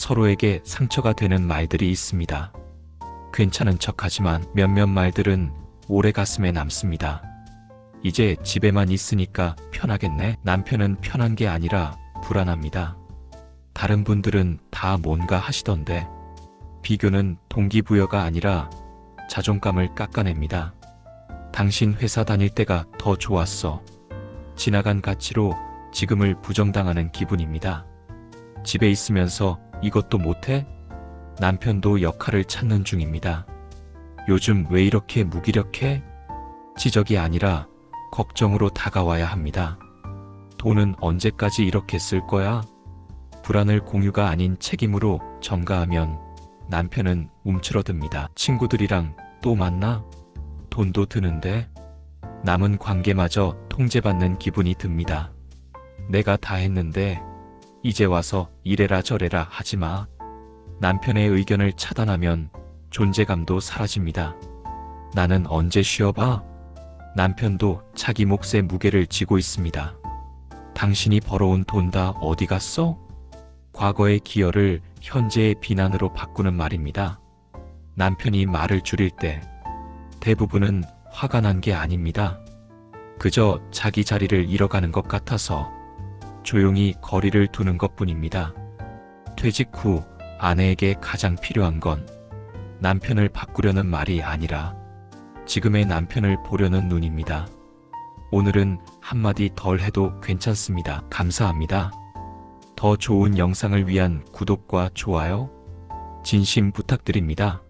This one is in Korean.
서로에게 상처가 되는 말들이 있습니다. 괜찮은 척 하지만 몇몇 말들은 오래 가슴에 남습니다. 이제 집에만 있으니까 편하겠네. 남편은 편한 게 아니라 불안합니다. 다른 분들은 다 뭔가 하시던데 비교는 동기부여가 아니라 자존감을 깎아냅니다. 당신 회사 다닐 때가 더 좋았어. 지나간 가치로 지금을 부정당하는 기분입니다. 집에 있으면서 이것도 못해? 남편도 역할을 찾는 중입니다. 요즘 왜 이렇게 무기력해? 지적이 아니라 걱정으로 다가와야 합니다. 돈은 언제까지 이렇게 쓸 거야? 불안을 공유가 아닌 책임으로 전가하면 남편은 움츠러듭니다. 친구들이랑 또 만나? 돈도 드는데 남은 관계마저 통제받는 기분이 듭니다. 내가 다 했는데 이제 와서 이래라 저래라 하지 마. 남편의 의견을 차단하면 존재감도 사라집니다. 나는 언제 쉬어봐? 남편도 자기 몫의 무게를 지고 있습니다. 당신이 벌어온 돈 다 어디 갔어? 과거의 기여를 현재의 비난으로 바꾸는 말입니다. 남편이 말을 줄일 때 대부분은 화가 난 게 아닙니다. 그저 자기 자리를 잃어가는 것 같아서 조용히 거리를 두는 것 뿐입니다. 퇴직 후 아내에게 가장 필요한 건 남편을 바꾸려는 말이 아니라 지금의 남편을 보려는 눈입니다. 오늘은 한마디 덜 해도 괜찮습니다. 감사합니다. 더 좋은 영상을 위한 구독과 좋아요, 진심 부탁드립니다.